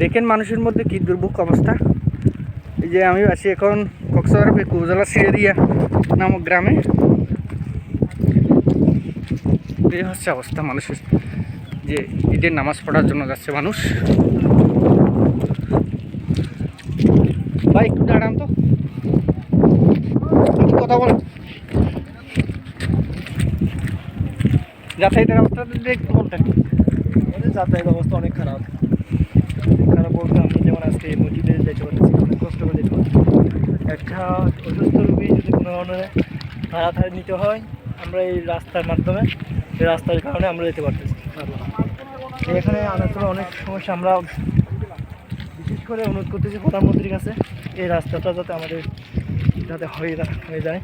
দেখেন মানুষের মধ্যে কি দুর্ভোগ অবস্থা। এই যে আমি আছি এখন কক্সবাজার কুজলা সিরিয়া নামক গ্রামে। এই হচ্ছে অবস্থা মানুষের, যে ঈদের নামাজ পড়ার জন্য যাচ্ছে মানুষ। ভাই, একটু দাঁড়ান তো। কথা বল যাতায়াতের অবস্থা দেখতে বলতেন যাতায়াত অবস্থা অনেক খারাপ। খারাপ বলতে আমি যেমন আজকে মসজিদে যেতে পারতেছি, অনেক কষ্ট করে যেতে পারছি একটা অসুস্থ রোগী যদি কোনো ধরনের ভাড়া নিতে হয়, আমরা এই রাস্তার মাধ্যমে, এই রাস্তার কারণে আমরা যেতে পারতেছি। এখানে আনার জন্য অনেক সমস্যা, আমরা বিশেষ করে অনুরোধ করতেছি প্রধানমন্ত্রীর কাছে, এই রাস্তাটা যাতে আমাদের যাতে হয়ে হয়ে যায়